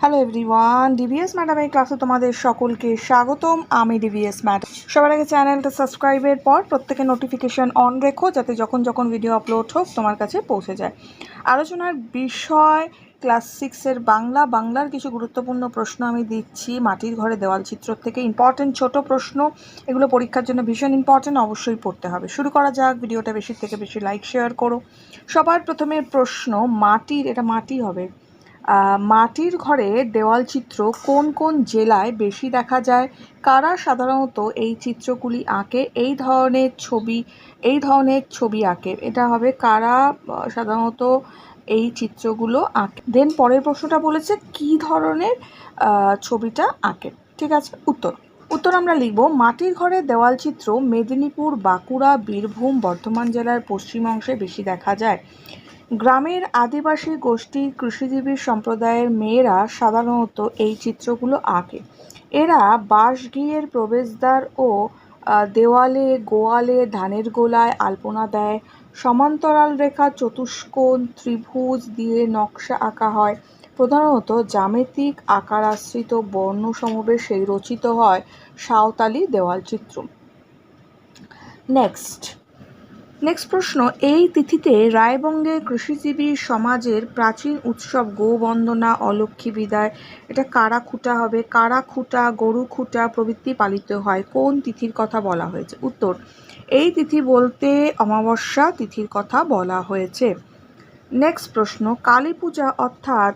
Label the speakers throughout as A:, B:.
A: Hello everyone DVS ম্যাডামের ক্লাসে তোমাদের সকলকে স্বাগতম। আমি ডিভিএস ম্যাডাম সবার আগে চ্যানেলটা সাবস্ক্রাইবের পর প্রত্যেকে নোটিফিকেশন অন রেখো, যাতে যখন যখন ভিডিও আপলোড হোক তোমার কাছে পৌঁছে যায়। আলোচনার বিষয় ক্লাস সিক্সের বাংলা, বাংলার কিছু গুরুত্বপূর্ণ প্রশ্ন আমি দিচ্ছি। মাটির ঘরে দেওয়াল চিত্র থেকে ইম্পর্টেন্ট ছোট প্রশ্ন, এগুলো পরীক্ষার জন্য ভীষণ ইম্পর্টেন্ট অবশ্যই পড়তে হবে। শুরু করা যাক ভিডিওটা বেশি থেকে বেশি লাইক শেয়ার করো। সবার প্রথমে প্রশ্ন, মাটির, এটা মাটি হবে। মাটির ঘরে দেওয়াল চিত্র কোন কোন জেলায় বেশি দেখা যায়? কারা সাধারণত এই চিত্রগুলি আঁকে? এই ধরনের ছবি, এই ধরনের ছবি আঁকে? এটা হবে কারা সাধারণত এই চিত্রগুলো আঁকে? দেন পরের প্রশ্নটা বলেছে কি ধরনের ছবিটা আঁকে? ঠিক আছে, উত্তর। উত্তর আমরা লিখব, মাটির ঘরে দেওয়াল চিত্র মেদিনীপুর, বাঁকুড়া, বীরভূম, বর্ধমান জেলার পশ্চিম অংশে বেশি দেখা যায়। গ্রামের আদিবাসী গোষ্ঠীর কৃষিজীবী সম্প্রদায়ের মেয়েরা সাধারণত এই চিত্রগুলো আঁকে। এরা বাঁশঘিয়ের প্রবেশদ্বার ও দেওয়ালে, গোয়ালে ধানের গোলায় আলপনা দেয়। সমান্তরাল রেখা চতুষ্কোণ, ত্রিভুজ দিয়ে নকশা আঁকা হয়। প্রধানত জ্যামিতিক আকার আশ্রিত বর্ণ সমাবেশে রচিত হয় সাঁওতালি দেওয়াল চিত্র। নেক্সট। নেক্সট প্রশ্ন, এই তিথিতে রায়বঙ্গের কৃষিজীবী সমাজের প্রাচীন উৎসব গোবন্দনা অলক্ষ্মী বিদায়, এটা কারা খুঁটা হবে? কারা খুঁটা, গরু খুঁটা প্রভৃতি পালিত হয়? কোন তিথির কথা বলা হয়েছে? উত্তর, এই তিথি বলতে অমাবস্যা তিথির কথা বলা হয়েছে। নেক্সট প্রশ্ন, কালী পূজা অর্থাৎ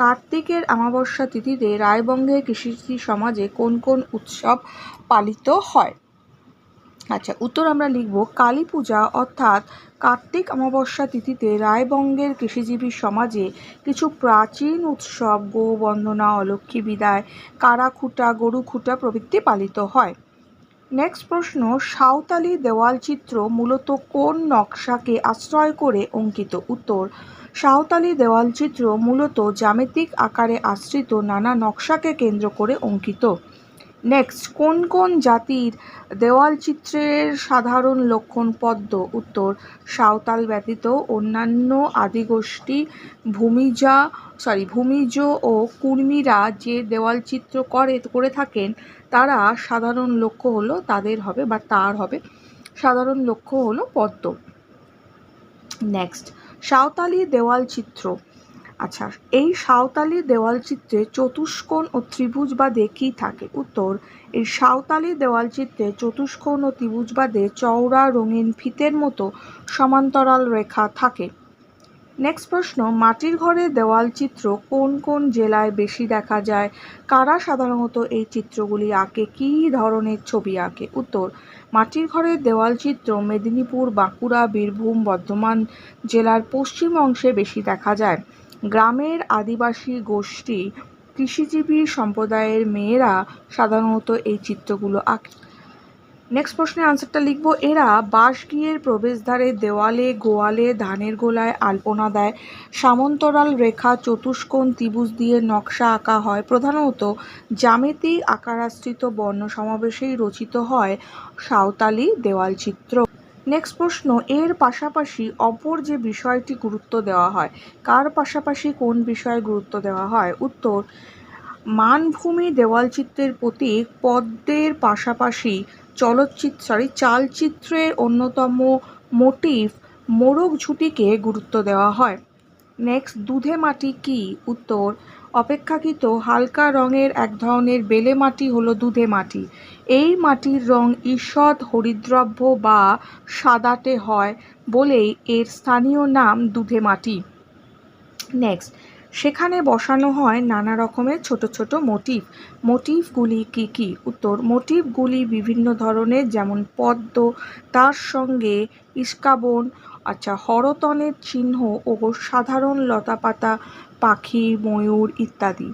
A: কার্তিকের অমাবস্যা তিথিতে রায়বঙ্গের কৃষিজীবী সমাজে কোন কোন উৎসব পালিত হয়? আচ্ছা উত্তর আমরা লিখব, কালী পূজা অর্থাৎ কার্তিক অমাবস্যা তিথিতে রায়বঙ্গের কৃষিজীবী সমাজে কিছু প্রাচীন উৎসব গো বন্দনা অলক্ষ্মী বিদায়, কারাখুটা গরু খুঁটা প্রভৃতি পালিত হয়। নেক্সট প্রশ্ন, সাঁওতালি দেওয়াল চিত্র মূলত কোন নকশাকে আশ্রয় করে অঙ্কিত? উত্তর, সাঁওতালি দেওয়াল চিত্র মূলত জ্যামিতিক আকারে আশ্রিত নানা নকশাকে কেন্দ্র করে অঙ্কিত। নেক্সট কোন কোন জাতির দেওয়াল চিত্রের সাধারণ লক্ষণ পদ্ম? উত্তর, সাঁওতাল ব্যতীত অন্যান্য আদিগোষ্ঠী ভূমিজা সরি ভূমিজ ও কুর্মীরা যে দেওয়াল চিত্র করে করে থাকেন, তারা সাধারণ লক্ষ্য হলো তাদের হবে বা তার হবে সাধারণ লক্ষ্য হলো পদ্ম। নেক্সট সাঁওতালি দেওয়াল চিত্র। আচ্ছা এই সাঁওতালি দেওয়াল চিত্রে চতুষ্কোণ ও ত্রিভুজ বাদে কী থাকে? উত্তর, এই সাঁওতালি দেওয়াল চিত্রে চতুষ্কোণ ও ত্রিভুজ বাদে চওড়া রঙিন ফিতের মতো সমান্তরাল রেখা থাকে। নেক্সট প্রশ্ন, মাটির ঘরে দেওয়াল চিত্র কোন কোন জেলায় বেশি দেখা যায়? কারা সাধারণত এই চিত্রগুলি আঁকে? কী ধরনের ছবি আঁকে? উত্তর, মাটির ঘরের দেওয়াল চিত্র মেদিনীপুর, বাঁকুড়া, বীরভূম, বর্ধমান জেলার পশ্চিম অংশে বেশি দেখা যায়। গ্রামের আদিবাসী গোষ্ঠী কৃষিজীবী সম্প্রদায়ের মেয়েরা সাধারণত এই চিত্রগুলো আঁকে। নেক্সট প্রশ্নের আনসারটা লিখব। এরা বাঁশঘিয়ের প্রবেশদ্বারে দেওয়ালে, গোয়ালে, ধানের গোলায় আলপনা দেয়। সামন্তরাল রেখা, চতুষ্কোণ, ত্রিভুজ দিয়ে নকশা আঁকা হয়। প্রধানত জ্যামিতিক আকারাশ্রিত বর্ণ সমাবেশেই রচিত হয় সাঁওতালি দেওয়াল চিত্র। নেক্সট প্রশ্ন, এর পাশাপাশি অপর যে বিষয়টি গুরুত্ব দেওয়া হয়, কার পাশাপাশি কোন বিষয়ে গুরুত্ব দেওয়া হয়? উত্তর, মানভূমি দেওয়ালচিত্রের প্রতীক পদ্মের পাশাপাশি চলচ্চিত্র সরি চালচিত্রের অন্যতম মোটিভ মোরগ ঝুঁটিকে গুরুত্ব দেওয়া হয়। নেক্সট দুধে মাটি কি? উত্তর অপেক্ষাকৃত হালকা রঙের এক ধরনের বেলে মাটি হলো দুধে মাটি। এই মাটির রং ঈষৎ হরিদ্রব্য বা সাদাটে হয় বলেই এর স্থানীয় নাম দুধে মাটি। নেক্সট সেখানে বসানো হয় নানা রকমের ছোট ছোট মোটিভ মোটিভগুলি কি কি? উত্তর মোটিভগুলি বিভিন্ন ধরনের যেমন পদ্ম, তার সঙ্গে ইস্কাবন আচ্ছা হরতনের চিহ্ন ও সাধারণ লতাপাতা পাখি, ময়ূর ইত্যাদি।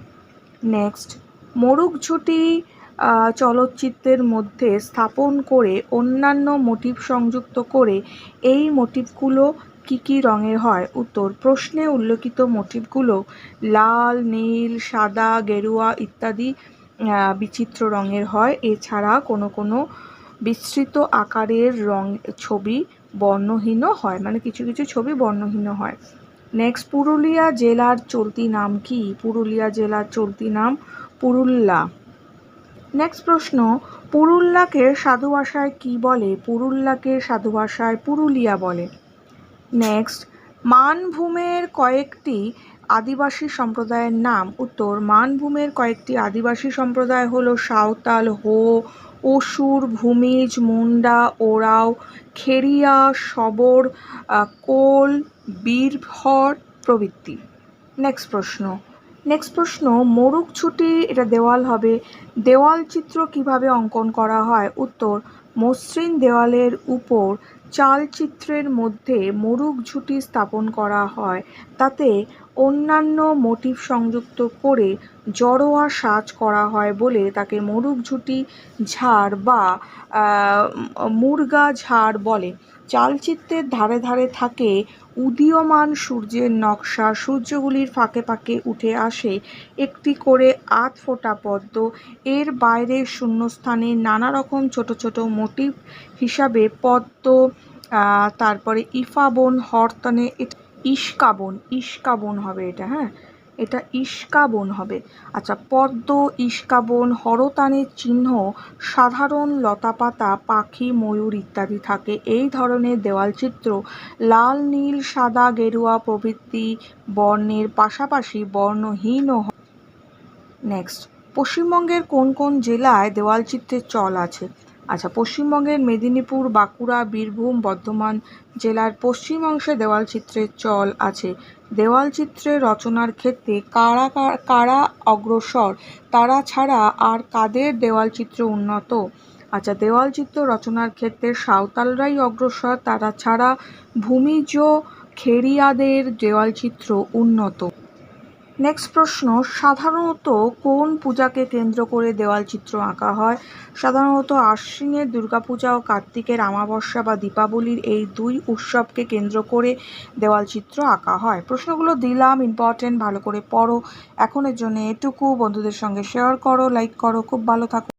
A: নেক্সট মোরগ ঝুঁটি চলচ্চিত্রের মধ্যে স্থাপন করে অন্যান্য মোটিভ সংযুক্ত করে এই মোটিভগুলো কী কী রঙের হয়? উত্তর, প্রশ্নে উল্লেখিত মোটিভগুলো লাল, নীল, সাদা, গেরুয়া ইত্যাদি বিচিত্র রঙের হয়। এছাড়া কোনো কোনো বিস্তৃত আকারের রং ছবি বর্ণহীনও হয়। মানে কিছু কিছু ছবি বর্ণহীন হয়। নেক্সট পুরুলিয়া জেলার চলতি নাম কি? পুরুলিয়া জেলার চলতি নাম পুরুল্লা নেক্সট প্রশ্ন পুরুল্লাকে সাধু ভাষায় কী বলে? পুরুল্লাকে সাধু ভাষায় পুরুলিয়া বলে। নেক্সট মানভূমের কয়েকটি আদিবাসী সম্প্রদায়ের নাম। উত্তর, মানভূমের কয়েকটি আদিবাসী সম্প্রদায় হলো সাঁওতাল, হো অসুর ভূমিজ মুন্ডা ওরাও খেরিয়া আহ, কোল বীরভর প্রভৃতি। নেক্সট প্রশ্ন। নেক্সট প্রশ্ন মোরগ ছুটি এটা দেওয়াল হবে। দেওয়াল চিত্র কীভাবে অঙ্কন করা হয়? উত্তর মসৃণ দেওয়ালের উপর চালচিত্রের মধ্যে মোরগ ঝুঁটি স্থাপন করা হয়। তাতে অন্যান্য মোটিভ সংযুক্ত করে জড়োয়া সাজ করা হয় বলে তাকে মোরগ ঝুঁটি ঝাড় বা মুরগা ঝাড় বলে। চালচিত্রের ধারে ধারে থাকে উদীয়মান সূর্যের নকশা। সূর্যগুলির ফাঁকে ফাঁকে উঠে আসে একটি করে আধ ফোঁটা পদ্ম। এর বাইরে শূন্যস্থানে নানা রকম ছোট ছোট মোটিভ হিসাবে পদ্ম তারপরে ইফাবন, হরতনে ইস্কাবন ইস্কাবন হবে এটা হ্যাঁ? এটা ইস্কাবন হবে। আচ্ছা পদ্ম ইস্কাবন হরতানের চিহ্ন, সাধারণ লতাপাতা, পাখি, ময়ূর ইত্যাদি থাকে। এই ধরনের দেওয়ালচিত্র লাল, নীল, সাদা, গেরুয়া প্রভৃতি বর্ণের পাশাপাশি বর্ণহীন নেক্সট পশ্চিমবঙ্গের কোন কোন জেলায় দেওয়ালচিত্রের চল আছে? আচ্ছা পশ্চিমবঙ্গের মেদিনীপুর, বাঁকুড়া, বীরভূম, বর্ধমান জেলার পশ্চিম অংশে দেওয়াল চিত্রের চল আছে। দেওয়ালচিত্রের রচনার ক্ষেত্রে কারা কারা অগ্রসর, তারা ছাড়া আর কাদের দেওয়াল চিত্র উন্নত? আচ্ছা দেওয়াল চিত্র রচনার ক্ষেত্রে সাঁওতালরাই অগ্রসর, তারা ছাড়া ভূমিজ খেরিয়াদের দেওয়াল চিত্র উন্নত। নেক্সট প্রশ্ন, সাধারণত কোন পূজাকে কেন্দ্র করে দেওয়াল চিত্র আঁকা হয়? সাধারণত আশ্বিনের দুর্গাপূজা ও কার্তিকের আমাবস্যা বা দীপাবলির এই দুই উৎসবকে কেন্দ্র করে দেওয়াল চিত্র আঁকা হয়। প্রশ্নগুলো দিলাম ইম্পর্টেন্ট ভালো করে পড়ো। এখনের জন্য এটুকু। বন্ধুদের সঙ্গে শেয়ার করো লাইক করো। খুব ভালো থাকো।